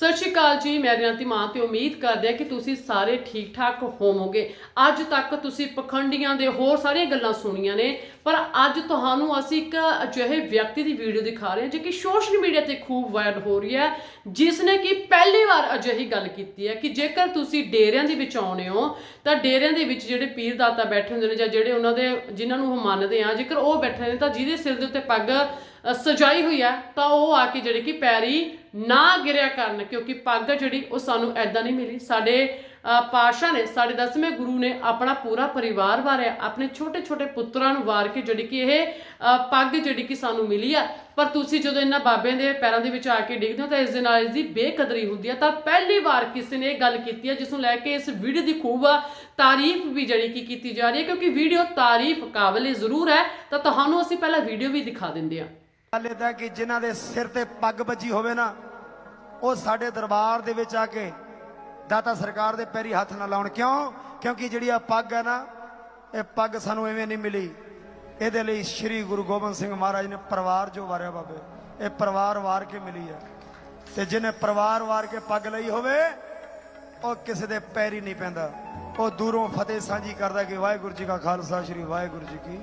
ਸਤਿ ਸ਼੍ਰੀ ਅਕਾਲ ਜੀ, ਮੈਂ ਰਿਆਂਤੀ ਮਾਂ ਤੇ ਉਮੀਦ ਕਰਦੇ ਹਾਂ ਕਿ ਤੁਸੀਂ ਸਾਰੇ ਠੀਕ ਠਾਕ ਹੋਵੋਗੇ। ਅੱਜ ਤੱਕ ਤੁਸੀਂ ਪਖੰਡੀਆਂ ਦੇ ਹੋਰ ਸਾਰੀਆਂ ਗੱਲਾਂ ਸੁਣੀਆਂ ਨੇ, ਪਰ ਅੱਜ ਤੁਹਾਨੂੰ ਅਸੀਂ ਇੱਕ ਅਜਿਹੇ ਵਿਅਕਤੀ ਦੀ ਵੀਡੀਓ ਦਿਖਾ ਰਹੇ ਹਾਂ, ਜੋ ਕਿ ਸੋਸ਼ਲ ਮੀਡੀਆ ਤੇ ਖੂਬ ਵਾਇਰਲ ਹੋ ਰਹੀ ਹੈ ਜਿਸ ਨੇ ਕਿ ਪਹਿਲੀ ਵਾਰ ਅਜਿਹੀ ਗੱਲ ਕੀਤੀ ਹੈ ਕਿ ਜੇਕਰ ਤੁਸੀਂ ਡੇਰਿਆਂ ਦੇ ਵਿੱਚ ਆਉਣੇ ਹੋ, ਤਾਂ ਡੇਰਿਆਂ ਦੇ ਵਿੱਚ ਜਿਹੜੇ ਪੀਰ ਦਾਤਾ ਬੈਠੇ ਹੁੰਦੇ ਨੇ ਜਾਂ ਜਿਹੜੇ ਉਹਨਾਂ ਦੇ, ਜਿਨ੍ਹਾਂ ਨੂੰ ਉਹ ਮੰਨਦੇ ਆ, ਜੇਕਰ ਉਹ ਬੈਠੇ ਨੇ, ਤਾਂ ਜਿਹਦੇ ਸਿਰ ਦੇ ਉੱਤੇ ਪੱਗ ਸਜਾਈ ਹੋਈ ਹੈ, ਤਾਂ ਉਹ ਆ ਕੇ ਜਿਹੜੇ ਕਿ ਪੈਰੀ ਨਾ ਗਿਰਿਆ ਕਰਨ, ਕਿਉਂਕਿ ਪੱਗ ਜਿਹੜੀ, ਉਹ ਸਾਨੂੰ ਐਦਾਂ ਨਹੀਂ ਮਿਲੀ। ਸਾਡੇ ਅ, ਪਾਤਸ਼ਾਹ ਨੇ ਸਾਡੇ ਦਸਵੇਂ ਗੁਰੂ ਨੇ ਆਪਣਾ ਪੂਰਾ ਪਰਿਵਾਰ ਵਾਰਿਆ ਆਪਣੇ ਛੋਟੇ ਛੋਟੇ ਪੁੱਤਰਾਂ ਨੂੰ ਵਾਰ ਕੇ ਜਿਹੜੀ ਕਿ ਇਹ ਪੱਗ ਜਿਹੜੀ ਕਿ ਸਾਨੂੰ ਮਿਲੀ ਆ। ਪਰ ਤੁਸੀਂ ਜਦੋਂ ਇਹਨਾਂ ਬਾਬਿਆਂ ਦੇ ਪੈਰਾਂ ਦੇ ਵਿੱਚ ਆ ਕੇ ਡਿੱਗਦੇ ਹੋ ਤਾਂ ਇਸ ਦੇ ਨਾਲ ਇਸ ਦੀ ਬੇਕਦਰੀ ਹੁੰਦੀ ਆ। ਤਾਂ ਪਹਿਲੀ ਵਾਰ ਕਿਸੇ ਨੇ ਇਹ ਗੱਲ ਕੀਤੀ ਹੈ ਜਿਸ ਨੂੰ ਲੈ ਕੇ ਇਸ ਵੀਡੀਓ ਦੀ ਖੂਬ ਤਾਰੀਫ ਵੀ ਜਿਹੜੀ ਕਿ ਕੀਤੀ ਜਾ ਰਹੀ ਹੈ ਕਿਉਂਕਿ ਵੀਡੀਓ ਤਾਰੀਫ ਕਾਬਲੇ ਜ਼ਰੂਰ ਹੈ। ਤਾਂ ਤੁਹਾਨੂੰ ਅਸੀਂ ਪਹਿਲਾਂ ਵੀਡੀਓ ਵੀ ਦਿਖਾ ਦਿੰਦੇ ਹਾਂ ਗੱਲ ਏਦਾਂ ਕਿ ਜਿਨ੍ਹਾਂ ਦੇ ਸਿਰ ਤੇ ਪੱਗ ਵੱਜੀ ਹੋਵੇ ਨਾ ਉਹ ਸਾਡੇ ਦਰਬਾਰ ਦੇ ਵਿੱਚ ਆ ਕੇ ਦਾਤਾ ਸਰਕਾਰ ਦੇ ਪੈਰੀ ਹੱਥ ਨਾ ਲਾਉਣ। ਕਿਉਂ? ਕਿਉਂਕਿ ਜਿਹੜੀ ਆ ਪੱਗ ਹੈ ਨਾ, ਇਹ ਪੱਗ ਸਾਨੂੰ ਐਵੇਂ ਨਹੀਂ ਮਿਲੀ। ਇਹਦੇ ਲਈ ਸ੍ਰੀ ਗੁਰੂ ਗੋਬਿੰਦ ਸਿੰਘ ਮਹਾਰਾਜ ਨੇ ਪਰਿਵਾਰ ਜੋ ਵਾਰਿਆ ਬਾਬੇ, ਇਹ ਪਰਿਵਾਰ ਵਾਰ ਕੇ ਮਿਲੀ ਹੈ ਤੇ ਜਿਹਨੇ ਪਰਿਵਾਰ ਵਾਰ ਕੇ ਪੱਗ ਲਈ ਹੋਵੇ, ਉਹ ਕਿਸੇ ਦੇ ਪੈਰੀ ਨਹੀਂ ਪੈਂਦਾ। ਉਹ ਦੂਰੋਂ ਫਤਿਹ ਸਾਂਝੀ ਕਰਦਾ ਕਿ ਵਾਹਿਗੁਰੂ ਜੀ ਕਾ ਖਾਲਸਾ, ਸ੍ਰੀ ਵਾਹਿਗੁਰੂ ਜੀ ਕੀ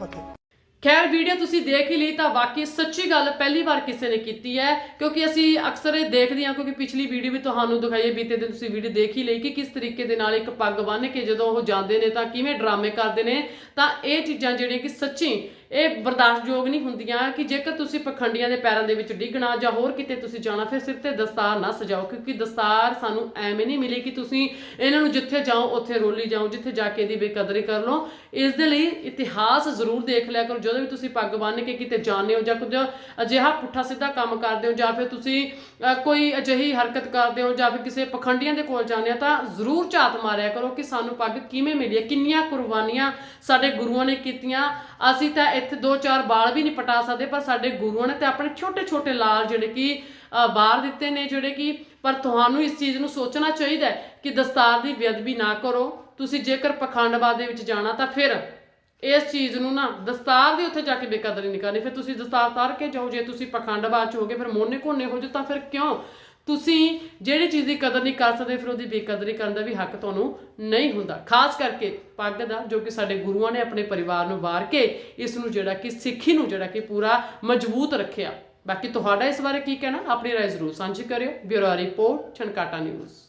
ਫਤਿਹ। ਖੈਰ, ਵੀਡੀਓ ਤੁਸੀਂ ਦੇਖ ਹੀ ਲਈ ਤਾਂ ਵਾਕਈ ਸੱਚੀ ਗੱਲ ਪਹਿਲੀ ਵਾਰ ਕਿਸੇ ਨੇ ਕੀਤੀ ਹੈ, ਕਿਉਂਕਿ ਅਸੀਂ ਅਕਸਰ ਇਹ ਦੇਖਦੇ ਹਾਂ, ਕਿਉਂਕਿ ਪਿਛਲੀ ਵੀਡੀਓ ਵੀ ਤੁਹਾਨੂੰ ਦਿਖਾਈਏ ਬੀਤੇ ਦਿਨ ਤੁਸੀਂ ਵੀਡੀਓ ਦੇਖ ਹੀ ਲਈ ਕਿ ਕਿਸ ਤਰੀਕੇ ਦੇ ਨਾਲ ਇੱਕ ਪੱਗ ਬੰਨ੍ਹ ਕੇ ਜਦੋਂ ਉਹ ਜਾਂਦੇ ਨੇ ਤਾਂ ਕਿਵੇਂ ਡਰਾਮੇ ਕਰਦੇ ਨੇ, ਤਾਂ ਇਹ ਚੀਜ਼ਾਂ ਜਿਹੜੀਆਂ ਕਿ ਸੱਚੀ ਇਹ ਬਰਦਾਸ਼ਤਯੋਗ ਨਹੀਂ ਹੁੰਦੀਆਂ ਕਿ ਜੇਕਰ ਤੁਸੀਂ ਪਖੰਡੀਆਂ ਦੇ ਪੈਰਾਂ ਦੇ ਵਿੱਚ ਡਿੱਗਣਾ ਜਾਂ ਹੋਰ ਕਿਤੇ ਤੁਸੀਂ ਜਾਣਾ, ਫਿਰ ਸਿਰ ਤੇ ਦਸਤਾਰ ਨਾ ਸਜਾਓ, ਕਿਉਂਕਿ ਦਸਤਾਰ ਸਾਨੂੰ ਐਵੇਂ ਨਹੀਂ ਮਿਲੀ ਕਿ ਤੁਸੀਂ ਇਹਨਾਂ ਨੂੰ ਜਿੱਥੇ ਜਾਓ, ਉੱਥੇ ਰੋਲੀ ਜਾਓ, ਜਿੱਥੇ ਜਾ ਕੇ ਇਹਦੀ ਬੇਕਦਰੀ ਕਰ ਲਓ। ਇਸ ਦੇ ਲਈ ਇਤਿਹਾਸ ਜ਼ਰੂਰ ਦੇਖ ਲਿਆ ਕਰੋ, ਜਦੋਂ ਵੀ ਤੁਸੀਂ ਪੱਗ ਬੰਨ੍ਹ ਕੇ ਕਿਤੇ ਜਾਂਦੇ ਹੋ ਜਾਂ ਕੁਝ ਅਜਿਹਾ ਪੁੱਠਾ ਸਿੱਧਾ ਕੰਮ ਕਰਦੇ ਹੋ ਜਾਂ ਫਿਰ ਤੁਸੀਂ ਕੋਈ ਅਜਿਹੀ ਹਰਕਤ ਕਰਦੇ ਹੋ ਜਾਂ ਫਿਰ ਕਿਸੇ ਪਖੰਡੀਆਂ ਦੇ ਕੋਲ ਜਾਂਦੇ ਹੋ, ਤਾਂ ਜ਼ਰੂਰ ਝਾਤ ਮਾਰਿਆ ਕਰੋ ਕਿ ਸਾਨੂੰ ਪੱਗ ਕਿਵੇਂ ਮਿਲੀ ਹੈ, ਕਿੰਨੀਆਂ ਕੁਰਬਾਨੀਆਂ ਸਾਡੇ ਗੁਰੂਆਂ ਨੇ ਕੀਤੀਆਂ। ਅਸੀਂ ਤਾਂ ਇੱਥੇ ਦੋ ਚਾਰ ਬਾਲ ਵੀ ਨਹੀਂ ਪਟਾ ਸਕਦੇ, ਪਰ ਸਾਡੇ ਗੁਰੂਆਂ ਨੇ ਤੇ ਆਪਣੇ ਛੋਟੇ ਛੋਟੇ ਲਾਲ ਜਿਹੜੇ ਕਿ ਬਾਹਰ ਦਿੱਤੇ ਨੇ ਜਿਹੜੇ ਕਿ, ਪਰ ਤੁਹਾਨੂੰ ਇਸ ਚੀਜ਼ ਨੂੰ ਸੋਚਣਾ ਚਾਹੀਦਾ ਕਿ ਦਸਤਾਰ ਦੀ ਬੇਅਦਬੀ ਨਾ ਕਰੋ। ਤੁਸੀਂ ਜੇਕਰ ਪਖੰਡਵਾਦ ਦੇ ਵਿੱਚ ਜਾਣਾ ਤਾਂ ਫਿਰ ਇਸ ਚੀਜ਼ ਨੂੰ ਨਾ ਦਸਤਾਰ ਦੀ ਉੱਥੇ ਜਾ ਕੇ ਬੇਕਦਰੀ ਨਹੀਂ ਕਰਨੀ। ਫਿਰ ਤੁਸੀਂ ਦਸਤਾਰ ਤਾਰ ਕੇ ਜਾਓ। ਜੇ ਤੁਸੀਂ ਪਖੰਡਵਾਦ ਚ ਹੋਗੇ, ਫਿਰ ਮੋਨੇ ਕੋਨੇ ਹੋ ਜਾਓ ਤਾਂ ਫਿਰ ਕਿਉਂ? ਤੁਸੀਂ ਜਿਹੜੀ ਚੀਜ਼ ਦੀ ਕਦਰ ਨਹੀਂ ਕਰ ਸਕਦੇ, ਫਿਰ ਉਹਦੀ ਬੇਕਦਰੀ ਕਰਨ ਦਾ ਵੀ ਹੱਕ ਤੁਹਾਨੂੰ ਨਹੀਂ ਹੁੰਦਾ। ਖਾਸ ਕਰਕੇ ਪੱਗ ਦਾ, ਜੋ ਕਿ ਸਾਡੇ ਗੁਰੂਆਂ ਨੇ ਆਪਣੇ ਪਰਿਵਾਰ ਨੂੰ ਵਾਰ ਕੇ ਇਸ ਨੂੰ ਜਿਹੜਾ ਕਿ ਸਿੱਖੀ ਨੂੰ ਜਿਹੜਾ ਕਿ ਪੂਰਾ ਮਜ਼ਬੂਤ ਰੱਖਿਆ। ਬਾਕੀ ਤੁਹਾਡਾ ਇਸ ਬਾਰੇ ਕੀ ਕਹਿਣਾ? ਆਪਣੀ ਰਾਏ ਜ਼ਰੂਰ ਸਾਂਝੀ ਕਰਿਓ। Bureau report, Chhankata news.